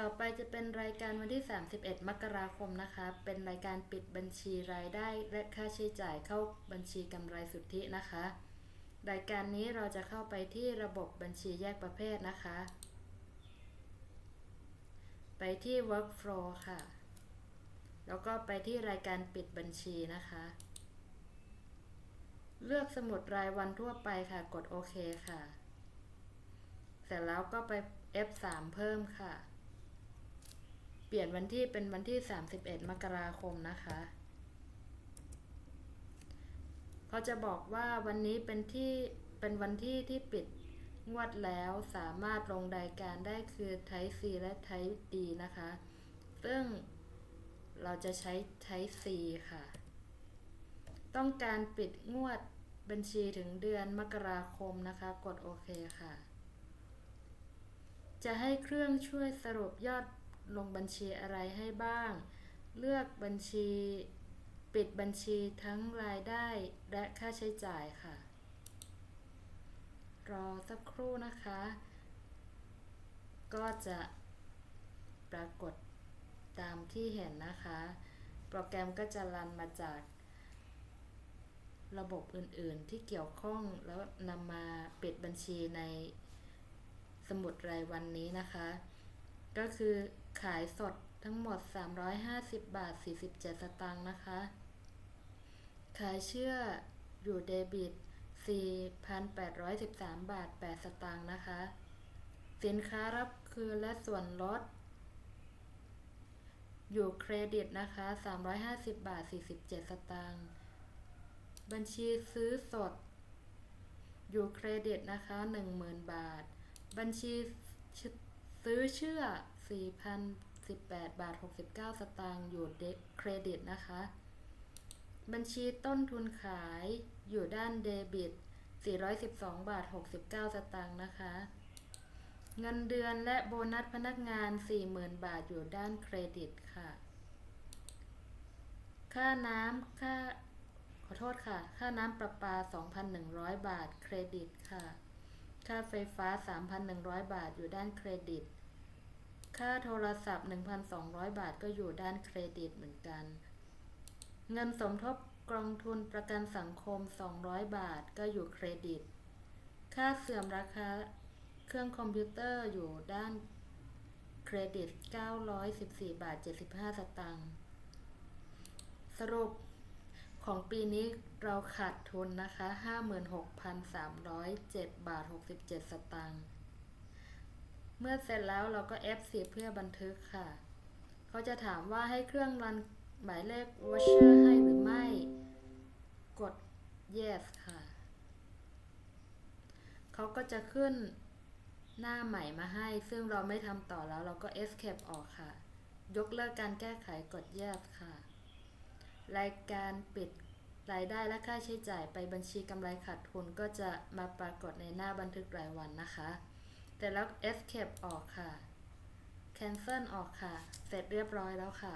ต่อไปจะเป็นรายการวันที่ 31 มกราคมนะคะ เป็นรายการปิดบัญชีรายได้และค่าใช้จ่ายเข้าบัญชีกำไรสุทธินะคะ รายการนี้เราจะเข้าไปที่ระบบบัญชีแยกประเภทนะคะ ไปที่ workflow ค่ะ แล้วก็ไปที่รายการปิดบัญชีนะคะ เลือกสมุดรายวันทั่วไปค่ะ กดโอเคค่ะ เสร็จแล้วก็ไป F3 เพิ่มค่ะ ปลี่ยนวันที่เป็นวันที่ 31 มกราคมนะคะเขาจะบอกว่าวันนี้เป็นที่เป็นวันที่ที่ปิดงวดแล้วสามารถลงรายการได้คือ Type C และ Type D นะคะ ซึ่งเราจะใช้ Type C ค่ะ ต้องการปิดงวดบัญชีถึงเดือนมกราคมนะคะ กดโอเคค่ะ จะให้เครื่องช่วยสรุปยอด ลงบัญชีอะไรให้บ้าง เลือกบัญชี ปิดบัญชีทั้งรายได้และค่าใช้จ่ายค่ะ รอสักครู่นะคะ ก็จะปรากฏตามที่เห็นนะคะ โปรแกรมก็จะรันมาจากระบบอื่นๆที่เกี่ยวข้องแล้วนำมาปิดบัญชีในสมุดรายวันนี้นะคะ ก็คือ ขายสดทั้งหมด 350 บาท 47 สตางค์นะคะ ขายเชื่ออยู่เดบิต 4,813 บาท 8 สตางค์นะคะ สินค้ารับคืนและส่วนลด อยู่เครดิตนะคะ 350 บาท 47 สตางค์บัญชีซื้อสด อยู่เครดิตนะคะ 10,000 บาท บัญชีซื้อเชื่อ 4,018 บาท 69 สตางค์อยู่เดเครดิตนะคะ บัญชีต้นทุนขายอยู่ด้านเดบิต 412 บาท 69 สตางค์นะคะ เงินเดือนและโบนัสพนักงาน 40,000 บาทอยู่ด้านเครดิตค่ะ ค่าน้ำค่าขอโทษค่ะ ค่าน้ำประปา 2,100 บาท เครดิตค่ะ ค่าไฟฟ้า 3,100 บาท อยู่ด้านเครดิต ค่าโทรศัพท์ 1,200 บาทก็อยู่ด้านเครดิตเหมือนกัน เงินสมทบกองทุนประกันสังคม 200 บาทก็อยู่เครดิต ค่าเสื่อมราคาเครื่องคอมพิวเตอร์อยู่ด้านเครดิต 914 บาท 75 สตางค์สรุปของปีนี้เราขาดทุนนะคะ 56,307 บาท 67 สตางค์ เมื่อเสร็จแล้วเราก็ F10 เพื่อบันทึกค่ะ เขาจะถามว่าให้เครื่องรันหมายเลข voucher ให้หรือไม่ กด yes ค่ะ เขาก็จะขึ้นหน้าใหม่มาให้ ซึ่งเราไม่ทำต่อแล้วเราก็ escape ออกค่ะ ยกเลิกการแก้ไขกด yes ค่ะ รายการปิดรายได้และค่าใช้จ่ายไปบัญชีกำไรขาดทุนก็จะมาปรากฏในหน้าบันทึกรายวันนะคะ แต่แล้ว escape ออกค่ะ cancel ออกค่ะ เสร็จเรียบร้อยแล้วค่ะ